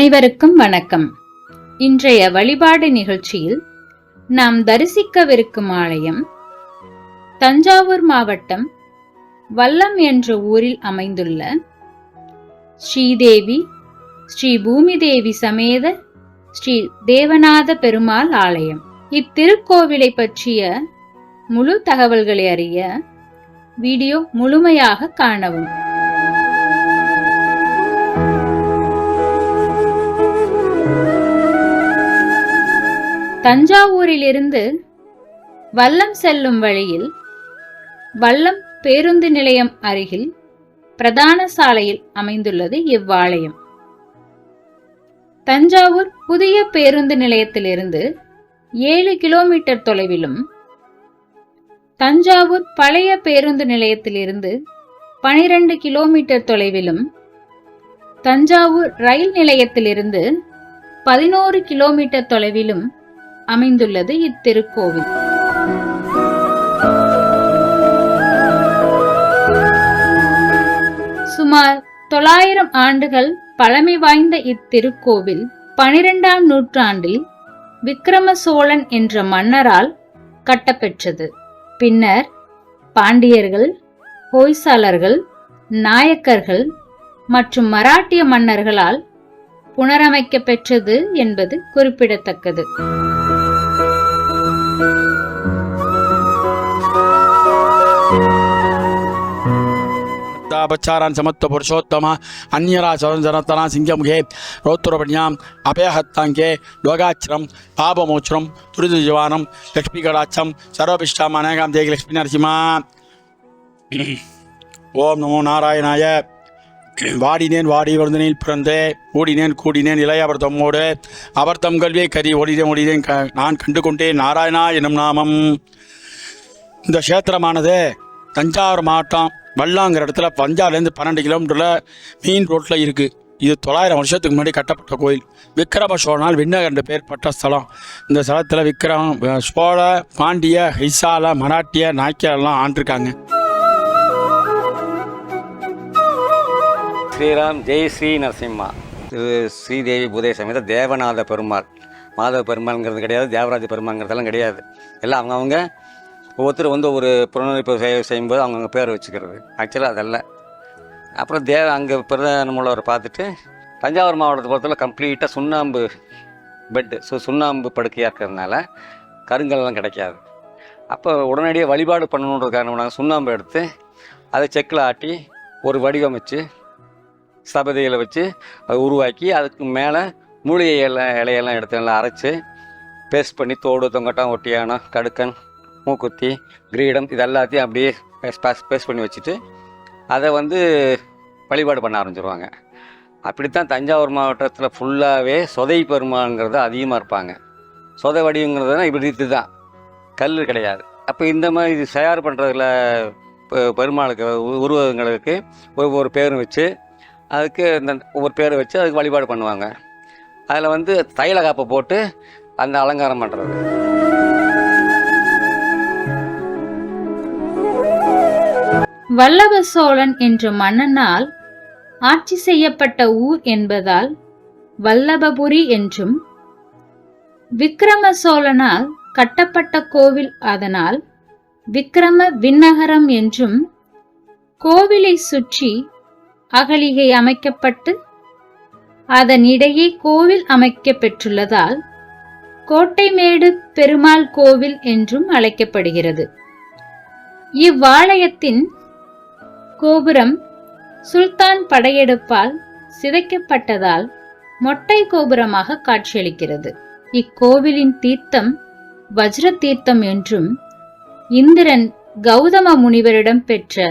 அனைவருக்கும் வணக்கம். இன்றைய வழிபாடு நிகழ்ச்சியில் நாம் தரிசிக்கவிருக்கும் ஆலயம் தஞ்சாவூர் மாவட்டம் வல்லம் என்ற ஊரில் அமைந்துள்ள ஸ்ரீதேவி ஸ்ரீ பூமிதேவி சமேத ஸ்ரீ தேவநாத பெருமாள் ஆலயம். இத்திருக்கோவிலை பற்றிய முழு தகவல்களை அறிய வீடியோ முழுமையாக காணவும். தஞ்சாவூரிலிருந்து வல்லம் செல்லும் வழியில் வல்லம் பேருந்து நிலையம் அருகில் பிரதான சாலையில் அமைந்துள்ளது இவ்வாலயம். தஞ்சாவூர் புதிய பேருந்து நிலையத்திலிருந்து ஏழு கிலோமீட்டர் தொலைவிலும் தஞ்சாவூர் பழைய பேருந்து நிலையத்திலிருந்து பனிரெண்டு கிலோமீட்டர் தொலைவிலும் தஞ்சாவூர் ரயில் நிலையத்திலிருந்து பதினோரு கிலோமீட்டர் தொலைவிலும் அமைந்துள்ளது இத்திருக்கோவில். சுமார் தொள்ளாயிரம் ஆண்டுகள் பழமை வாய்ந்த இத்திருக்கோவில் பனிரெண்டாம் நூற்றாண்டில் விக்கிரம சோழன் என்ற மன்னரால் கட்டப்பெற்றது. பின்னர் பாண்டியர்கள் ஹோய்சாலர்கள் நாயக்கர்கள் மற்றும் மராட்டிய மன்னர்களால் புனரமைக்கப்பெற்றது என்பது குறிப்பிடத்தக்கது. பச்சாரான் சமத்துவ புருஷோத்தம அந்நியரா சரஞ்சனத்தனா சிங்கமுகே ரோத்துரபண்யாம் அபயஹத்தாங்கே லோகாச்சிரம் பாபமோச்சரம் துரிதஜிவானம் லக்ஷ்மி கடாட்சம் சர்வபிஷ்டாம் அநேகாம் தேகி லக்ஷ்மி நரசிம்மா ஓம் நமோ நாராயணாய வாடினேன் வாடி வருந்தனில் பிறந்தே கூடினேன் கூடினேன் இளையபர்த்தமோடு அவர்தம் கல்வியை கறி ஓடினேன் ஓடினேன் க நான் கண்டு கொண்டேன் நாராயணா எனும் நாமம் இந்த கஷேத்திரமானது தஞ்சாவூர் மாவட்டம் வல்லாங்கிற இடத்துல பஞ்சாலேருந்து பன்னெண்டு கிலோமீட்டரில் மீன் ரோட்டில் இருக்குது இது தொள்ளாயிரம் வருஷத்துக்கு முன்னாடி கட்டப்பட்ட கோயில். விக்ரம சோழனால் விண்ணகர் பேர் பட்ட ஸ்தலம். இந்த ஸ்தலத்தில் விக்ரம் சோழ பாண்டிய ஹைசால மராட்டிய நாய்க்கியெல்லாம் ஆண்டிருக்காங்க. ஸ்ரீராம் ஜெய் ஸ்ரீ நரசிம்மா. இது ஸ்ரீதேவி பூதே சமேத தேவநாத பெருமாள். மாதவ பெருமாள்ங்கிறது கிடையாது தேவராஜ பெருமாள்ங்கிறதெல்லாம் கிடையாது. எல்லாம் அவங்கவுங்க ஒவ்வொருத்தர் வந்து ஒரு புறநிலைப்பு செய் செய்யும்போது அவங்கவுங்க பேர் வச்சுக்கிறது. ஆக்சுவலாக அதல்ல. அப்புறம் தேவ அங்கே பிரதான மூலவரை பார்த்துட்டு தஞ்சாவூர் மாவட்டத்தை பொறுத்தவரை கம்ப்ளீட்டாக சுண்ணாம்பு பெட்டு ஸோ சுண்ணாம்பு படுக்கையாக இருக்கிறதுனால கருங்கல்லாம் கிடைக்காது. அப்போ உடனடியாக வழிபாடு பண்ணணுன்றதுக்காக நாங்கள் சுண்ணாம்பு எடுத்து அதை செக்கில் ஆட்டி ஒரு வடிவமைச்சு ஸ்தபதிகளை வச்சு அதை உருவாக்கி அதுக்கு மேலே மூலிகை இலை இலையெல்லாம் எடுத்து நல்லா அரைச்சி பேஸ்ட் பண்ணி தோடு தொங்கட்டம் ஒட்டியானம் கடுக்கன் மூக்குத்தி கிரீடம் இது எல்லாத்தையும் அப்படியே ஸ்பேஸ் பண்ணி வச்சுட்டு அதை வந்து வழிபாடு பண்ண ஆரம்பிச்சிருவாங்க. அப்படித்தான் தஞ்சாவூர் மாவட்டத்தில் ஃபுல்லாகவே சொதை பெருமாள்ங்கிறது அதிகமாக இருப்பாங்க. சொதை வடிவுங்கிறதுனா இப்படி இது தான் கல் கிடையாது. அப்போ இந்த மாதிரி இது தயார் பண்ணுறதுல பெருமாளுக்கு உருவகங்களுக்கு ஒவ்வொரு பேரும் வச்சு அதுக்கு இந்த ஒவ்வொரு பேரை வச்சு அதுக்கு வழிபாடு பண்ணுவாங்க. அதில் வந்து தைல காப்பை போட்டு அந்த அலங்காரம் பண்ணுறது வல்லப சோழன் என்ற மன்னனால் ஆட்சி செய்யப்பட்ட ஊர் என்பதால் வல்லபபுரி என்றும் விக்கிரம சோழனால் கட்டப்பட்ட கோவில் அதனால் விக்கிரம விண்ணகரம் என்றும் கோவிலை சுற்றி அகலிகை அமைக்கப்பட்டு அதன் இடையே கோவில் அமைக்க பெற்றுள்ளதால் கோட்டைமேடு பெருமாள் கோவில் என்றும் அழைக்கப்படுகிறது. இவ்வாலயத்தின் கோபுரம் சுல்தான் படையெடுப்பால் சிதைக்கப்பட்டதால் மொட்டை கோபுரமாக காட்சியளிக்கிறது. இக்கோவிலின் தீர்த்தம் வஜ்ர தீர்த்தம் என்றும் இந்திரன் கௌதம முனிவரிடம் பெற்ற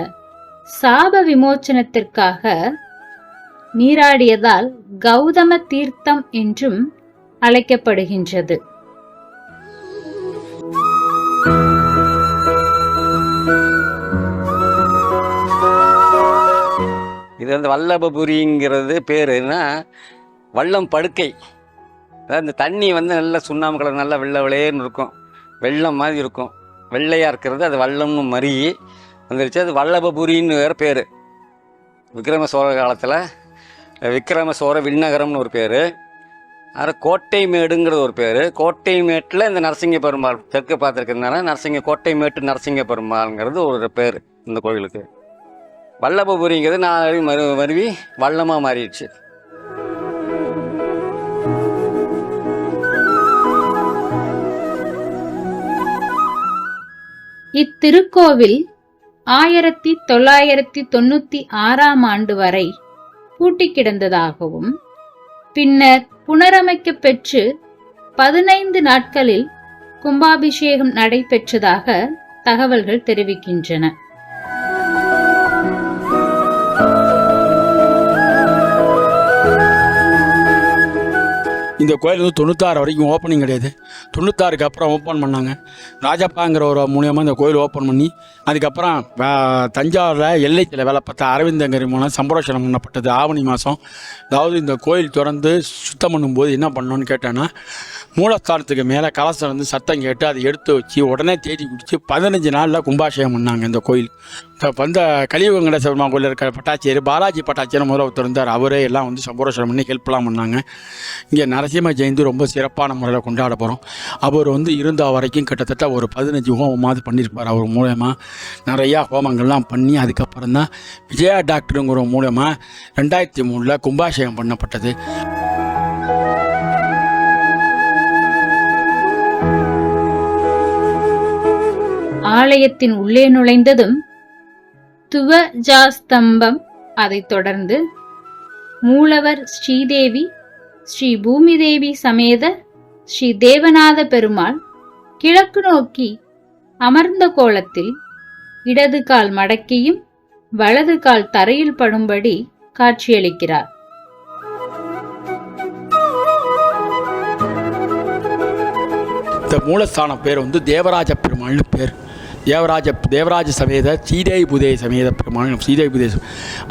சாப விமோச்சனத்திற்காக நீராடியதால் கௌதம தீர்த்தம் என்றும் அழைக்கப்படுகின்றது. அந்த வல்லபபுரிங்கிறது பேர். என்ன வல்லம் படுக்கை. அதாவது இந்த தண்ணி வந்து நல்லா சுண்ணாம்பு கலர் நல்லா வெள்ளை விளையன்னு இருக்கும். வெள்ளம் மாதிரி இருக்கும். வெள்ளையாக இருக்கிறது அது வல்லம்னு மருகி வந்துருச்சு. அது வல்லபபுரின்னு வேறு பேர். விக்ரம சோழ காலத்தில் விக்ரம சோழ விண்ணகரம்னு ஒரு பேர். அது கோட்டை மேடுங்கிறது ஒரு பேர். கோட்டை மேட்டில் இந்த நரசிங்க பெருமாள் தெற்கு பார்த்துருக்கிறதுனால நரசிங்க கோட்டை மேட்டு நரசிங்க பெருமாள்ங்கிறது ஒரு பேர் இந்த கோயிலுக்கு. வல்லபபுரிங்கிறது நான் மறு மருவி வல்லமாக மாறிடுச்சு. இத்திருக்கோவில் ஆயிரத்தி தொள்ளாயிரத்தி தொண்ணூத்தி ஆறாம் ஆண்டு வரை பூட்டி கிடந்ததாகவும் பின்னர் புனரமைக்க பெற்று பதினைந்து நாட்களில் கும்பாபிஷேகம் நடைபெற்றதாக தகவல்கள் தெரிவிக்கின்றன. இந்த கோயில் வந்து தொண்ணூத்தாறு வரைக்கும் ஓப்பனிங் கிடையாது. தொண்ணூத்தாறுக்கு அப்புறம் ஓப்பன் பண்ணாங்க. ராஜப்பாங்கிற ஒரு மூலியமாக இந்த கோயில் ஓப்பன் பண்ணி அதுக்கப்புறம் தஞ்சாவூரில் எல்லைத்தில் வேலை பார்த்த அரவிந்தங்கரி மூலம் சம்பரோஷனம் பண்ணப்பட்டது ஆவணி மாதம் அதாவது இந்த கோயில் திறந்து சுத்தம் பண்ணும்போது என்ன பண்ணோன்னு கேட்டேன்னா மூலஸ்தானத்துக்கு மேலே கலசம் வந்து சத்தம் கேட்டு அதை எடுத்து வச்சு உடனே தேடி குடித்து பதினஞ்சு நாளில் கும்பாபிஷேகம் பண்ணாங்க இந்த கோயில். இப்போ வந்த கலியுகங்கட பெருமாள் கோயில் இருக்கிற பட்டாச்சியர் பாலாஜி பட்டாச்சியர் முதல்ல ஒருத்தர் இருந்தார். அவரே எல்லாம் வந்து சம்பரோஷனம் பண்ணி ஹெல்ப்லாம் பண்ணாங்க. இங்கே நரசிம்ம ஜெயந்தி ரொம்ப சிறப்பான முறையில் கொண்டாட போகிறோம் அவர் வந்து இருந்த வரைக்கும் கிட்டத்தட்ட ஒரு பதினஞ்சு ஹோமமாவது பண்ணியிருப்பார் அவர் மூலயமா. நிறையா ஹோமங்கள்லாம் பண்ணி அதுக்கப்புறம் தான் விஜயா டாக்டருங்கிற மூலயமா ரெண்டாயிரத்தி மூணில் கும்பாபிஷேகம் பண்ணப்பட்டது. ஆலயத்தின் உள்ளே நுழைந்ததும் துவஜாஸ்தம்பம். அதைத் தொடர்ந்து மூலவர் ஸ்ரீதேவி ஸ்ரீ பூமிதேவி சமேத ஸ்ரீ தேவநாத பெருமாள் கிழக்கு நோக்கி அமர்ந்த கோலத்தில் இடது கால் மடக்கியும் வலது கால் தரையில் படும்படி காட்சியளிக்கிறார். இந்த மூலஸ்தானம் பேர் வந்து தேவராஜ பெருமாள்னு பேர். தேவராஜ தேவராஜ சமேத சீதை புதே சமேத பெருமாள் சீதை புதே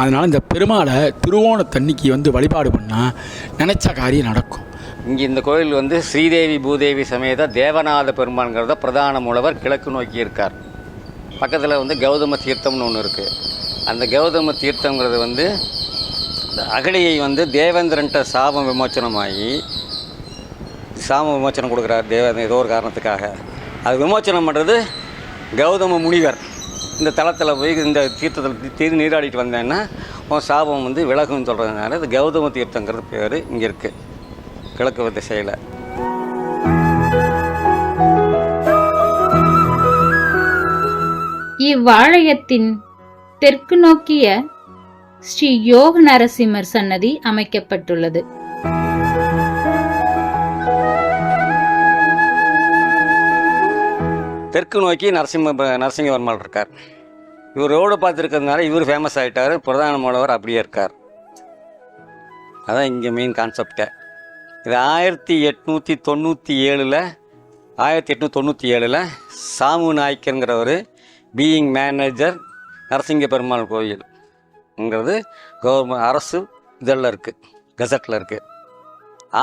அதனால் இந்த பெருமாளை திருவோணத்தன்னைக்கு வந்து வழிபாடு பண்ணால் நினச்ச காரியம் நடக்கும். இங்கே இந்த கோயில் வந்து ஸ்ரீதேவி பூதேவி சமேத தேவநாத பெருமாள்ங்கிறத பிரதான மூலவர் கிழக்கு நோக்கி இருக்கார். பக்கத்தில் வந்து கௌதம தீர்த்தம்னு ஒன்று இருக்குது அந்த கௌதம தீர்த்தங்கிறது வந்து அகலியை வந்து தேவேந்திரன்ட்ட சாபம் விமோச்சனமாகி சாம விமோச்சனம் கொடுக்குறார் தேவ ஏதோ ஒரு காரணத்துக்காக. அது விமோச்சனம் பண்ணுறது கௌதம முனிவர் இந்த தளத்தில் போய் இந்த தீர்த்தத்தில் தீர் நீராடிட்டு வந்தேன்னா உன் சாபம் வந்து விலகுன்னு சொல்கிறதுனால இது கௌதம தீர்த்தங்கிறது பேர் இங்கே இருக்குது கிழக்கு திசையில் இவ்வாலயத்தின் தெற்கு நோக்கிய ஸ்ரீ யோக நரசிம்மர் சன்னதி அமைக்கப்பட்டுள்ளது. தெற்கு நோக்கி நரசிம்ம நரசிங்கவர்மல் இருக்கார். இவர் ரோடு பார்த்துருக்கிறதுனால இவர் ஃபேமஸ் ஆகிட்டார் பிரதான மூலவர் அப்படியே இருக்கார். அதான் இங்கே மெயின் கான்செப்டே இது ஆயிரத்தி எட்நூற்றி தொண்ணூற்றி ஏழில் ஆயிரத்தி எட்நூற்றி தொண்ணூற்றி ஏழில் சாமு நாய்க்கருங்கிறவர் பீயிங் மேனேஜர் நரசிங்க பெருமாள் கோயில்ங்கிறது கவர்மெண்ட் அரசு இதழில் இருக்குது கெசட்டில் இருக்குது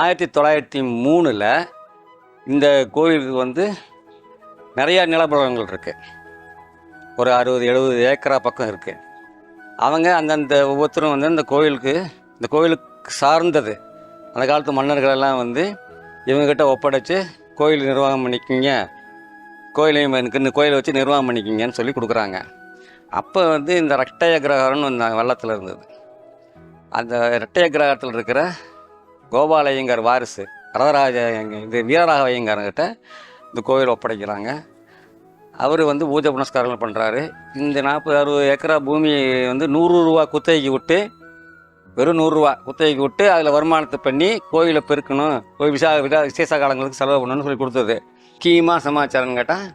ஆயிரத்தி தொள்ளாயிரத்தி மூணில் இந்த கோயிலுக்கு வந்து நிறையா நிலப்பரங்கள் இருக்குது ஒரு அறுபது எழுபது ஏக்கரா பக்கம் இருக்குது அவங்க அந்தந்த ஒவ்வொருத்தரும் வந்து இந்த கோயிலுக்கு இந்த கோயிலுக்கு சார்ந்தது. அந்த காலத்து மன்னர்கள் எல்லாம் வந்து இவங்ககிட்ட ஒப்படைச்சு கோயில் நிர்வாகம் பண்ணிக்கிங்க. கோயிலையும் எனக்கு இந்த கோயிலை வச்சு நிர்வாகம் பண்ணிக்கிங்கன்னு சொல்லி கொடுக்குறாங்க. அப்போ வந்து இந்த ரெட்டைய கிரகம்னு ஒன்று வெள்ளத்தில் இருந்தது. அந்த ரெட்டைய கிரகத்தில் இருக்கிற கோபாலயங்கர் வாரிசு வரதராஜ இது வீரராக ஐயங்கார்கிட்ட இந்த கோயில் ஒப்படைக்கிறாங்க. அவர் வந்து பூஜை புனஸ்காரங்கள் பண்ணுறாரு இந்த நாற்பது அறுபது ஏக்கரா பூமி வந்து நூறு ரூபா குத்தகைக்கு விட்டு வெறும் நூறுரூவா குத்தகைக்கு விட்டு அதில் வருமானத்தை பண்ணி கோயிலை பெருக்கணும். கோயில் விசா விழா விசேஷ காலங்களுக்கு செலவு பண்ணணும்னு சொல்லி கொடுத்தது. முக்கியமாக சமாச்சாரம்னு கேட்டால்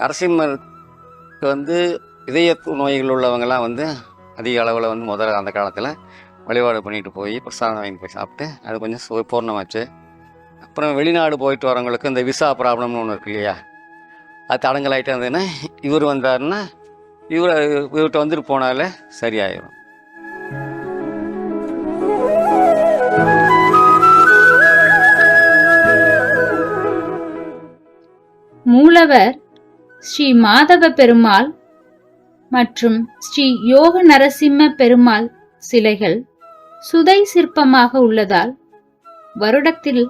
நரசிம்மருக்கு வந்து இதய நோய்கள் உள்ளவங்கெல்லாம் வந்து அதிக அளவில் வந்து முதல்ல அந்த காலத்தில் வழிபாடு பண்ணிட்டு போய் பிரசாதம் வாங்கி போய் சாப்பிட்டு அது கொஞ்சம் சு பூர்ணமாச்சு. அப்புறம் வெளிநாடு போயிட்டு வரவங்களுக்கு இந்த விசா ப்ராப்ளம்னு ஒன்று இருக்கு இல்லையா? அது தடங்கலாயிட்டே இருந்ததுன்னா இவர் வந்தாருன்னா இவர் இவர்கிட்ட வந்துட்டு போனாலே சரியாயிடும் மூலவர் ஸ்ரீ மாதவ பெருமாள் மற்றும் ஸ்ரீ யோக நரசிம்ம பெருமாள் சிலைகள் சுதை சிற்பமாக உள்ளதால் வருடத்தில்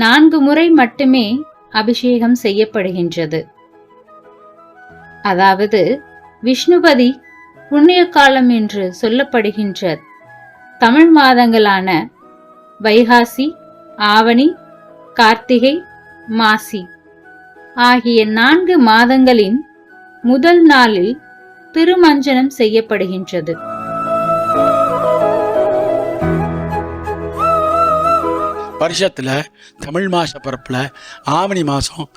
நான்கு முறை மட்டுமே அபிஷேகம் செய்யப்படுகின்றது. அதாவது விஷ்ணுபதி புண்ணிய காலம் என்று சொல்லப்படுகின்ற தமிழ் மாதங்களான வைகாசி ஆவணி கார்த்திகை மாசி ஆகிய நான்கு மாதங்களின் முதல் நாளில் திருமஞ்சனம் செய்யப்படுகின்றது. வருஷத்தில் தமிழ் மாத பிறப்பில் ஆவணி மாதம்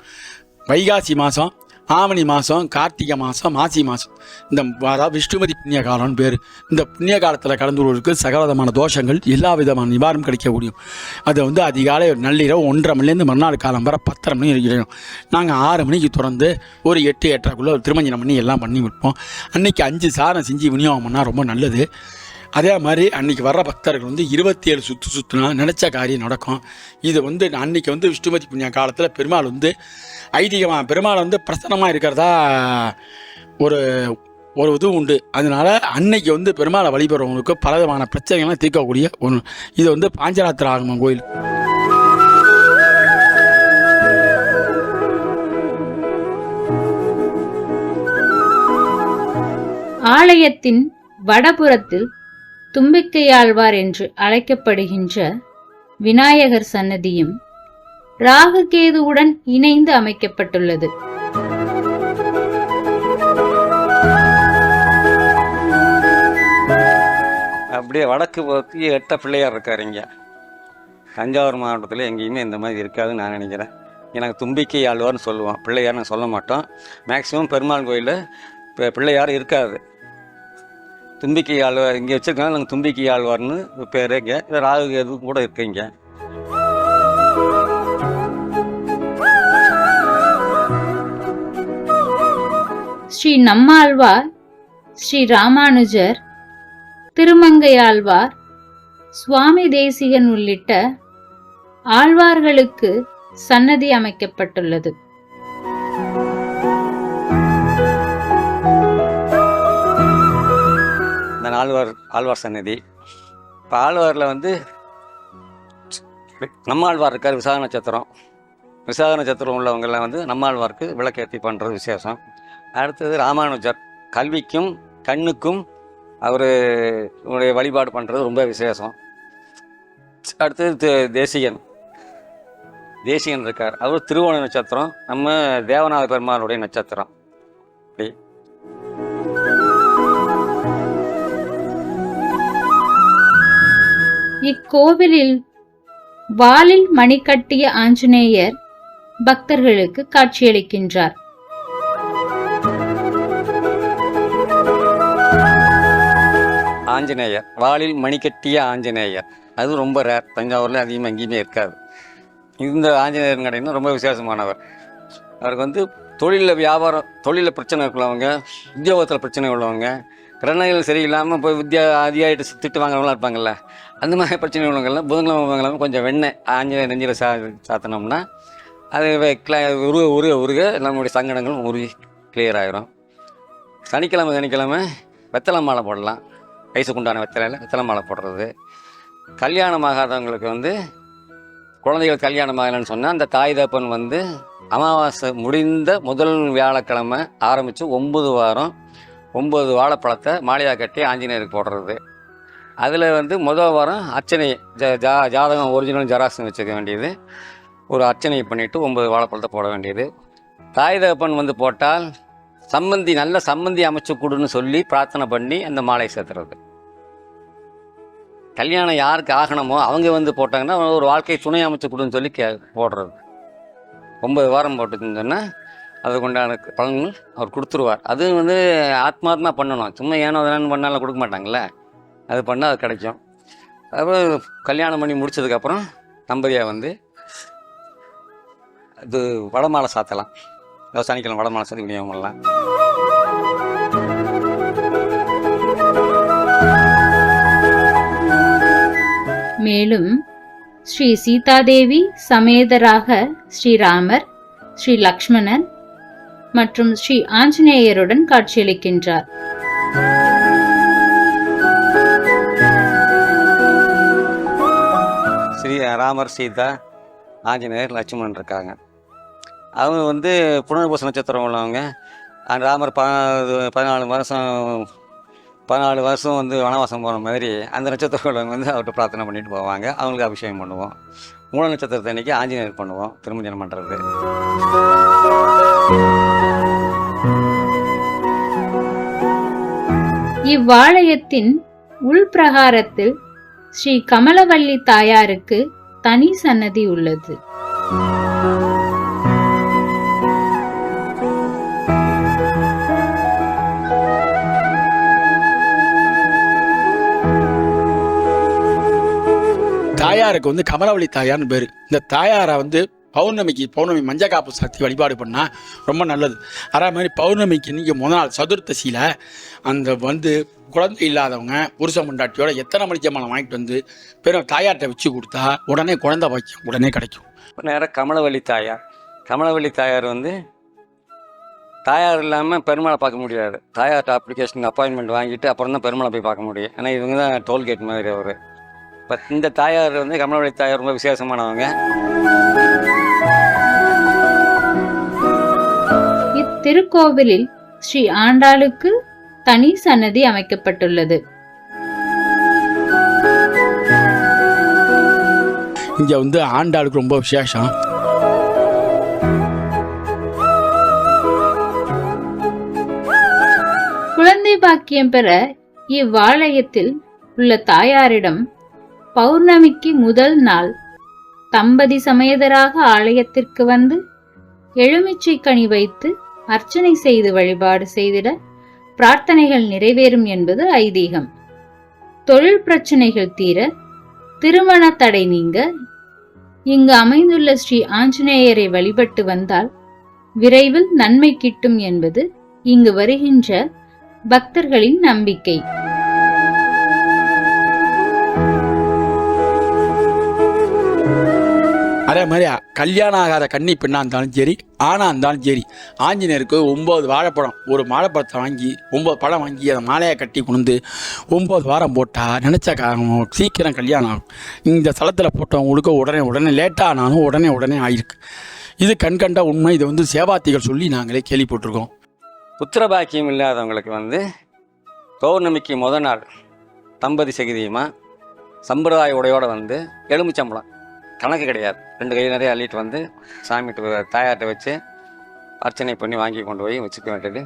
வைகாசி மாதம் ஆவணி மாதம் கார்த்திகை மாதம் மாசி மாதம் இந்த அதாவது விஷ்ணுமதி புண்ணிய காலம்னு பேர். இந்த புண்ணிய காலத்தில் கலந்துள்ளவர்களுக்கு சகலவிதமான தோஷங்கள் எல்லா விதமான நிவாரணம் கிடைக்க முடியும் அதை வந்து அதிகாலை நள்ளிரவு ஒன்றரை மணிலேருந்து மறுநாள் காலம் வர பத்தரை மணி இருக்கிறோம் நாங்கள் ஆறு மணிக்கு திறந்து ஒரு எட்டு எட்டரைக்குள்ளே ஒரு திருமஞ்சனம் பண்ணி எல்லாம் பண்ணி விட்போம் அன்னைக்கு அஞ்சு சாரம் செஞ்சு விநியோகம் பண்ணால் ரொம்ப நல்லது. அதே மாதிரி அன்னைக்கு வர்ற பக்தர்கள் வந்து இருபத்தி ஏழு சுற்று சுற்றுனா நினச்ச காரியம் நடக்கும். இது வந்து அன்னைக்கு வந்து விஷ்ணுமதி புண்ணிய காலத்தில் பெருமாள் வந்து ஐதீகமாக பெருமாள் வந்து பிரசன்னமாக இருக்கிறதா ஒரு ஒரு இது உண்டு. அதனால அன்னைக்கு வந்து பெருமாளை வழிபடுறவங்களுக்கு பல விதமான பிரச்சனைகள்லாம் தீர்க்கக்கூடிய ஒன்று இது வந்து பாஞ்சராத்திர ஆகமம் கோயில். ஆலயத்தின் வடபுறத்தில் தும்பிக்கையாழ்வார் என்று அழைக்கப்படுகின்ற விநாயகர் சன்னதியும் ராகுகேதுவுடன் இணைந்து அமைக்கப்பட்டுள்ளது. அப்படியே வடக்கு பற்றி எட்ட பிள்ளையார் இருக்கார் இங்கே. தஞ்சாவூர் மாவட்டத்தில் எங்கேயுமே இந்த மாதிரி இருக்காதுன்னு நான் நினைக்கிறேன். எனக்கு தும்பிக்கை ஆழ்வார்னு சொல்லுவோம். பிள்ளையார்னு சொல்ல மாட்டோம். மேக்ஸிமம் பெருமாள் கோயிலில் இப்போ பிள்ளையார் இருக்காது தும்பிக்கை ஆழ்வார் இங்கே வச்சுருக்காங்க நாங்கள் தும்பிக்கை ஆழ்வார்னு பேர் இங்கே. ராகு எது கூட இருக்கீங்க ஸ்ரீ நம்மாழ்வார் ஸ்ரீ ராமானுஜர் திருமங்கையாழ்வார் சுவாமி தேசிகன் உள்ளிட்ட ஆழ்வார்களுக்கு சன்னதி அமைக்கப்பட்டுள்ளது. ஆழ்வார் ஆழ்வார் சன்னதி இப்போ ஆழ்வாரில் வந்து நம்ம ஆழ்வார் இருக்கார் விசாக நட்சத்திரம். விசாக நட்சத்திரம் உள்ளவங்கெல்லாம் வந்து நம்ம ஆழ்வாருக்கு விளக்கேற்றி பண்ணுறது விசேஷம். அடுத்தது ராமானுஜர். கல்விக்கும் கண்ணுக்கும் அவர் உடைய வழிபாடு பண்ணுறது ரொம்ப விசேஷம். அடுத்தது தே- தேசிகன். தேசிகன் இருக்கார். அவர் திருவோண நட்சத்திரம். நம்ம தேவநாத பெருமாளுடைய நட்சத்திரம். அப்படி. இக்கோவிலில் வாலில் மணி கட்டிய ஆஞ்சநேயர் பக்தர்களுக்கு காட்சியளிக்கின்றார். ஆஞ்சநேயர் வாளில் மணிக்கட்டிய ஆஞ்சநேயர். அது ரொம்ப ரேர் தஞ்சாவூரில் அதிகமாக எங்கேயுமே இருக்காது. இந்த ஆஞ்சநேயர் கடைன்னா ரொம்ப விசேஷமானவர். அவருக்கு வந்து தொழிலில் வியாபாரம் தொழிலில் பிரச்சனை உள்ளவங்க உத்தியோகத்தில் பிரச்சனை உள்ளவங்க கிரணைகள் சரியில்லாமல் போய் வித்யா அதிகாரிட்டு திட்டு வாங்குறவங்களாம் இருப்பாங்கல்ல அந்த மாதிரி பிரச்சனை உள்ளவங்கெல்லாம் புதன்கிழமை புதன்கிழமை கொஞ்சம் வெண்ணெய் ஆஞ்சநேயர் நெஞ்சில் சா சாத்தினோம்னா அது கிள உருக உருக உருக நம்மளுடைய சங்கடங்களும் உருகி கிளியர் ஆகிரும் சனிக்கிழமை சனிக்கிழமை வெத்தலை மாலை போடலாம். வயசுக்கு உண்டான வெத்தலையில் வெத்தலை மாலை போடுறது. கல்யாணம் ஆகாதவங்களுக்கு வந்து குழந்தைகள் கல்யாணம் ஆகலைன்னு சொன்னால் அந்த தாய் தப்பன் வந்து அமாவாசை முடிந்த முதல் வியாழக்கிழமை ஆரம்பித்து ஒம்பது வாரம் ஒம்பது வாழைப்பழத்தை மாலையாக கட்டி ஆஞ்சநேயருக்கு போடுறது. அதில் வந்து முதல் வாரம் அர்ச்சனை ஜ ஜா ஜாதகம் ஒரிஜினல் ஜெராக்ஸ் வச்சுக்க வேண்டியது. ஒரு அர்ச்சனை பண்ணிவிட்டு ஒம்பது வாழைப்பழத்தை போட வேண்டியது. தாய் தகப்பன் வந்து போட்டால் சம்மந்தி நல்ல சம்மந்தி அமைச்சு கொடுன்னு சொல்லி பிரார்த்தனை பண்ணி அந்த மாலை சேர்த்துறது. கல்யாணம் யாருக்கு ஆகணுமோ அவங்க வந்து போட்டாங்கன்னா ஒரு வாழ்க்கை துணை அமைச்சு கொடுன்னு சொல்லி கே போடுறது. ஒம்பது வாரம் போட்டுச்சுன்னு சொன்னால் அதுக்கு உண்டான பலன்கள் அவர் கொடுத்துருவார். அது வந்து ஆத்மார்த்தமாக பண்ணணும். சும்மா ஏனோ தானு பண்ணாலும் கொடுக்க மாட்டாங்களே அது பண்ணால் அது கிடைக்கும். அப்புறம் கல்யாணம் பண்ணி முடித்ததுக்கப்புறம் தம்பதியாக வந்து இது வடமாலை சாத்தலாம். அதாவது சனிக்கிழமை வடமாலை சாத்தி விநியோகம் பண்ணலாம் மேலும் ஸ்ரீ சீதாதேவி சமேதராக ஸ்ரீராமர் ஸ்ரீ லக்ஷ்மணன் மற்றும் ஸ்ரீ ஆஞ்சநேயருடன் காட்சியளிக்கின்றார். ராமர் சீதா ஆஞ்சநேயர் லட்சுமணன் இருக்காங்க. அவங்க வந்து புனர்பூச நட்சத்திரம் உள்ளவங்க. அந்த ராமர் ப பதினாலு வருஷம் பதினாலு வருஷம் வந்து வனவாசம் போன மாதிரி அந்த நட்சத்திரம் உள்ளவங்க வந்து அவர்கிட்ட பிரார்த்தனை பண்ணிட்டு போவாங்க. அவங்களுக்கு அபிஷேகம் பண்ணுவோம். மூல நட்சத்திரத்தை அன்னைக்கு ஆஞ்சநேயர் பண்ணுவோம். திருமஞ்சனம் பண்ணுறது இவ்வாலயத்தின் உள்பிரகாரத்தில் ஸ்ரீ கமலவல்லி தாயாருக்கு தனி சன்னதி உள்ளது. தாயாருக்கு வந்து கமலவள்ளி தாயார்னு பேர். இந்த தாயாரை வந்து பௌர்ணமிக்கு பௌர்ணமி மஞ்சள் காப்பு சக்தி வழிபாடு பண்ணால் ரொம்ப நல்லது. அதே மாதிரி பௌர்ணமிக்கு நீங்கள் முத நாள் சதுர்த்தசியில் அந்த வந்து குழந்தை இல்லாதவங்க புருஷ முண்டாட்டியோட எத்தனை மணிச்சம்பளம் வாங்கிட்டு வந்து பெரும் தாயார்கிட்ட வச்சு கொடுத்தா உடனே குழந்தை பாக்கியம் உடனே கிடைக்கும். நேராக கமலவள்ளி தாயார். கமலவள்ளி தாயார் வந்து தாயார் இல்லாமல் பெருமாளை பார்க்க முடியாது. தாயார்கிட்ட அப்ளிகேஷன் அப்பாயின்மெண்ட் வாங்கிட்டு அப்புறம் தான் பெருமாளை போய் பார்க்க முடியும். ஏன்னா இவங்க தான் டோல்கேட் மாதிரி அவர். இப்போ இந்த தாயார் வந்து கமலவள்ளி தாயார் ரொம்ப விசேஷமானவங்க. இத்திருக்கோவிலில் ஸ்ரீ ஆண்டாளுக்கு தனி சன்னதி அமைக்கப்பட்டுள்ளது. இங்கே வந்து ஆண்டாளுக்கு ரொம்ப விசேஷம். குழந்தை பாக்கியம் பெற இவ்வாலயத்தில் உள்ள தாயாரிடம் பௌர்ணமிக்கு முதல் நாள் தம்பதி சமேதராக ஆலயத்திற்கு வந்து எலுமிச்சை கனி வைத்து அர்ச்சனை செய்து வழிபாடு செய்திட பிரார்த்தனைகள் நிறைவேறும் என்பது ஐதீகம். தொழில் பிரச்சனைகள் தீர திருமண தடை நீங்க. இங்கு அமைந்துள்ள ஸ்ரீ ஆஞ்சநேயரை வழிபட்டு வந்தால் விரைவில் நன்மை கிட்டும் என்பது இங்கு வருகின்ற பக்தர்களின் நம்பிக்கை. அதே மாதிரி கல்யாணம் ஆகாத கன்னி பெண்ணாக இருந்தாலும் சரி ஆணாக இருந்தாலும் சரி ஆஞ்சநேயருக்கு ஒம்பது வாழைப்பழம் ஒரு வாழைப்பழத்தை வாங்கி ஒம்பது பழம் வாங்கி அதை மாலையை கட்டி கொண்டு ஒம்பது வாரம் போட்டால் நினச்ச காரணம் சீக்கிரம் கல்யாணம் ஆகும். இந்த ஸ்தலத்தில் போட்டவங்களுக்கு உடனே உடனே லேட்டாக ஆனாலும் உடனே உடனே ஆயிருக்கு. இது கண்கண்ட உண்மை. இதை வந்து சேவாத்திகள் சொல்லி நாங்களே கேள்விப்பட்டிருக்கோம். புத்திர பாக்கியம் இல்லாதவங்களுக்கு வந்து பௌர்ணமிக்கு முத நாள் தம்பதி சகிதியமாக சம்பிரதாய உடையோடு வந்து எலுமிச்சம்பழம். கணக்கு கிடையாது. ரெண்டு கை நிறைய அள்ளிட்டு வந்து சாமிகிட்ட தாயார்கிட்ட வச்சு அர்ச்சனை பண்ணி வாங்கி கொண்டு போய் வச்சுக்க வேண்டியது.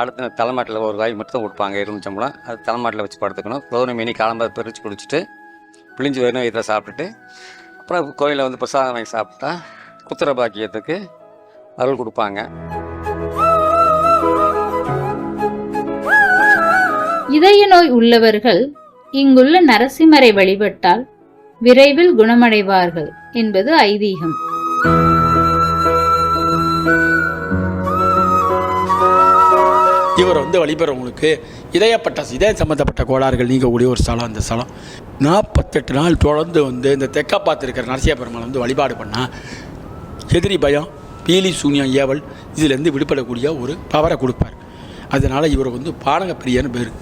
அடுத்து தலைமாட்டில் ஒரு காய் மட்டும் தான் கொடுப்பாங்க எலுமிச்சம்பழம் அது தலைமாட்டில் வச்சு படுத்துக்கணும். பௌர்ணமி அன்னைக்கு காலம்பா பிரித்து குடிச்சிட்டு பிழிஞ்சு வரணும் இதில் சாப்பிட்டுட்டு அப்புறம் கோயிலில் வந்து பிரசாதம் வாங்கி சாப்பிட்டா புத்திர பாக்கியத்துக்கு அருள் கொடுப்பாங்க. இதய நோய் உள்ளவர்கள் இங்குள்ள நரசிம்மரை வழிபட்டால் விரைவில் குணமடைவார்கள் என்பது ஐதீகம். இவரை வந்து வழிபடுறவங்களுக்கு இதயப்பட்ட இதய சம்மந்தப்பட்ட கோளாறுகள் நீங்கக்கூடிய ஒரு ஸ்தலம் அந்த ஸ்தலம். நாற்பத்தெட்டு நாள் தொடர்ந்து வந்து இந்த தெற்கா பார்த்துருக்கிற நரசிய பெருமாள் வந்து வழிபாடு பண்ணால் எதிரி பயம் பீலி சூன்யம் ஏவல் இதிலேருந்து விடுபடக்கூடிய ஒரு பவரை கொடுப்பார். அதனால் இவர் வந்து பானக பிரியன்னு பேர்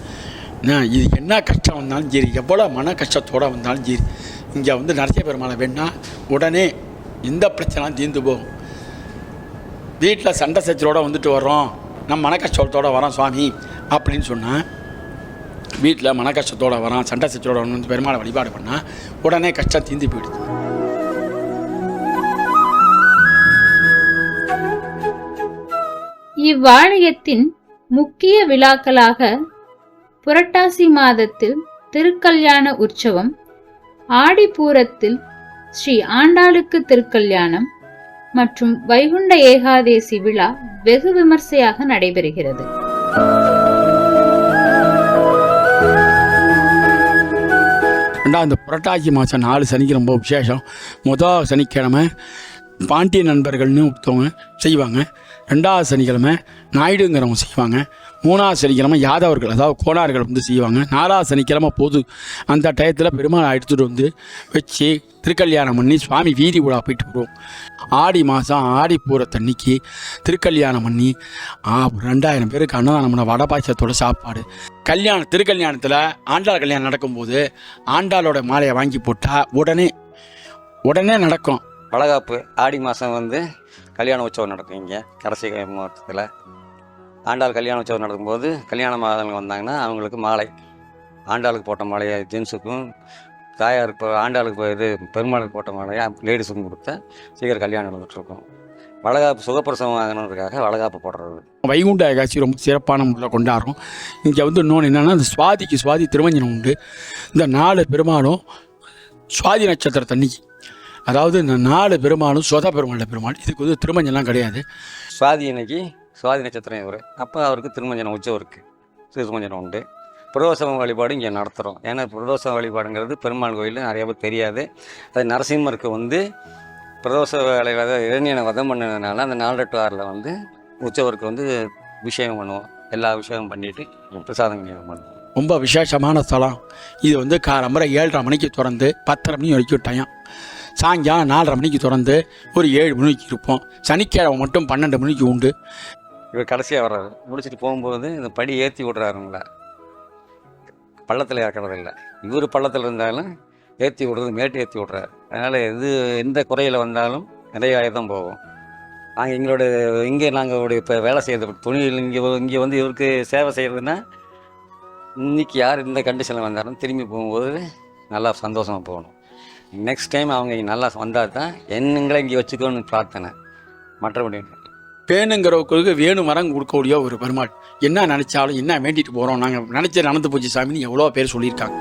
இது என்ன கஷ்டம் வந்தாலும் சரி எவ்வளோ மன கஷ்டத்தோடு வந்தாலும் சரி இங்கே வந்து நரசிய பெருமாளை வேணால் உடனே இந்த பிரச்சனை தீர்ந்து போகும். வீட்டில் சண்டை சச்சரோடு வந்துட்டு வர்றோம். நம்ம மன வரோம் சுவாமி அப்படின்னு சொன்னால் வீட்டில் மன கஷ்டத்தோட வரோம் சண்டை சச்சரோட வந்து பெருமாளை வழிபாடு பண்ணால் உடனே கஷ்டம் தீந்து போயிடுது. இவ்வாலயத்தின் முக்கிய விழாக்களாக புரட்டாசி மாதத்தில் திருக்கல்யாண உற்சவம் ஆடிப்பூரத்தில் ஸ்ரீ ஆண்டாளுக்கு திருக்கல்யாணம் மற்றும் வைகுண்ட ஏகாதேசி விழா வெகு விமர்சையாக நடைபெறுகிறது. ரெண்டாவது இந்த புரட்டாசி மாதம் நாலு சனிக்கு ரொம்ப விசேஷம். முதல் சனிக்கிழமை பாண்டிய நண்பர்கள்னு ஒருத்தவங்க செய்வாங்க. ரெண்டாவது சனிக்கிழமை நாயுடுங்கிறவங்க செய்வாங்க. மூணாவது சனிக்கிழமை யாதவர்கள் அதாவது கோணார்கள் வந்து செய்வாங்க. நாலாவது சனிக்கிழமை பொது அந்த டயத்தில் பெருமாளை எடுத்துகிட்டு வந்து வச்சு திருக்கல்யாணம் பண்ணி சுவாமி வீதி உலா போயிட்டு வருவோம். ஆடி மாதம் ஆடி பூரத்தன்னைக்கு திருக்கல்யாணம் பண்ணி ரெண்டாயிரம் பேருக்கு அன்னதானம் பண்ண வடை பாய்ச்சத்தோட சாப்பாடு. கல்யாணம் திருக்கல்யாணத்தில் ஆண்டாள் கல்யாணம் நடக்கும்போது ஆண்டாளோட மாலையை வாங்கி போட்டால் உடனே உடனே நடக்கும். வளகாப்பு ஆடி மாதம் வந்து கல்யாண உற்சவம் நடக்கும் இங்கே கடைசி மாவட்டத்தில். ஆண்டாள் கல்யாண உற்சவம் நடக்கும்போது கல்யாண மாதங்கள் வந்தாங்கன்னா அவங்களுக்கு மாலை. ஆண்டாளுக்கு போட்ட மாலையை ஜென்ஸுக்கும் தாயாருக்கு இப்போ ஆண்டாளுக்கு இது பெருமாளுக்கு போட்ட மாலையை லேடிஸுக்கும் கொடுத்தா சீக்கிரம் கல்யாணம் நடந்துட்டுருக்கும் வளகாப்பு சுகப்பிரசவம் ஆகணுன்றதுக்காக வளகாப்பு போடுறது. வைகுண்ட ஏகாட்சி ரொம்ப சிறப்பான முறையில் கொண்டாடுறோம். இங்கே வந்து இன்னொன்று என்னென்னா இந்த சுவாதிக்கு சுவாதி திருமஞ்சனம் உண்டு. இந்த நாலு பெருமாளும் சுவாதி நட்சத்திரத்தன்னைக்கு அதாவது இந்த நாலு பெருமாளும் சொத பெருமாள் பெருமாள் இதுக்கு வந்து திருமஞ்சனம் கிடையாது. சுவாதி அன்னைக்கு சுவாதி நட்சத்திரம் இவர். அப்போ அவருக்கு திருமஞ்சனம் உச்சம் இருக்குது திருமஞ்சனம் உண்டு. பிரதோஷம் வழிபாடு இங்கே நடத்துகிறோம் ஏன்னா பிரதோஷம் வழிபாடுங்கிறது பெருமாள் கோயில் நிறைய பேர் தெரியாது. அது நரசிம்மருக்கு வந்து பிரதோஷ வேலையில் இளைஞனை வதம் பண்ணதுனால அந்த நாலு டு ஆறில் வந்து உற்சவருக்கு வந்து விஷயம் பண்ணுவோம். எல்லா விஷயமும் பண்ணிட்டு பிரசாதம் பண்ணுவோம். ரொம்ப விசேஷமான ஸ்தலம். இது வந்து காலம்பரை ஏழரை மணிக்கு திறந்து பத்தரை மணி வரைக்கும் டைம் சாயங்காலம் நாலரை மணிக்கு திறந்து ஒரு ஏழு மணிக்கு இருப்போம். சனிக்கிழமை மட்டும் பன்னெண்டு மணிக்கு உண்டு. இவர் கடைசியாக வர்றாரு. முடிச்சுட்டு போகும்போது இந்த படி ஏற்றி விட்றாருங்களா. பள்ளத்தில் இறக்கறது இவர் பள்ளத்தில் இருந்தாலும் ஏற்றி விடுறது மேட்டு ஏற்றி விட்றாரு. அதனால் எது எந்த குறையில் வந்தாலும் நிறைய தான் போகும். நாங்கள் எங்களோட இங்கே நாங்கள் இப்போ வேலை செய்யறது துணியில் இங்கே இங்கே வந்து இவருக்கு சேவை செய்கிறதுனா இன்னைக்கு யார் இந்த கண்டிஷனில் வந்தாலும் திரும்பி போகும்போது நல்லா சந்தோஷமாக போகணும். நெக்ஸ்ட் டைம் அவங்க இங்கே நல்லா வந்தால் தான் என்னங்களை இங்கே வச்சுக்கோன்னு பிரார்த்தனை. மற்றபடி இல்லை. வேணும் மரம் கொடுக்கக்கூடிய ஒரு பெருமாள். என்ன நினைச்சாலும் என்ன வேண்டிட்டு போகிறோம் நாங்கள் நினைச்ச நடந்து போச்சு சாமின்னு எவ்வளோ பேர் சொல்லியிருக்காங்க.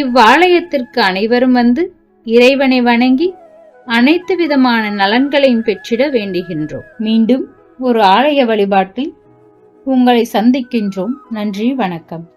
இவ்வாலயத்திற்கு அனைவரும் வந்து இறைவனை வணங்கி அனைத்து விதமான நலன்களையும் பெற்றிட வேண்டுகின்றோம். மீண்டும் ஒரு ஆலய வழிபாட்டில் உங்களை சந்திக்கின்றோம். நன்றி வணக்கம்.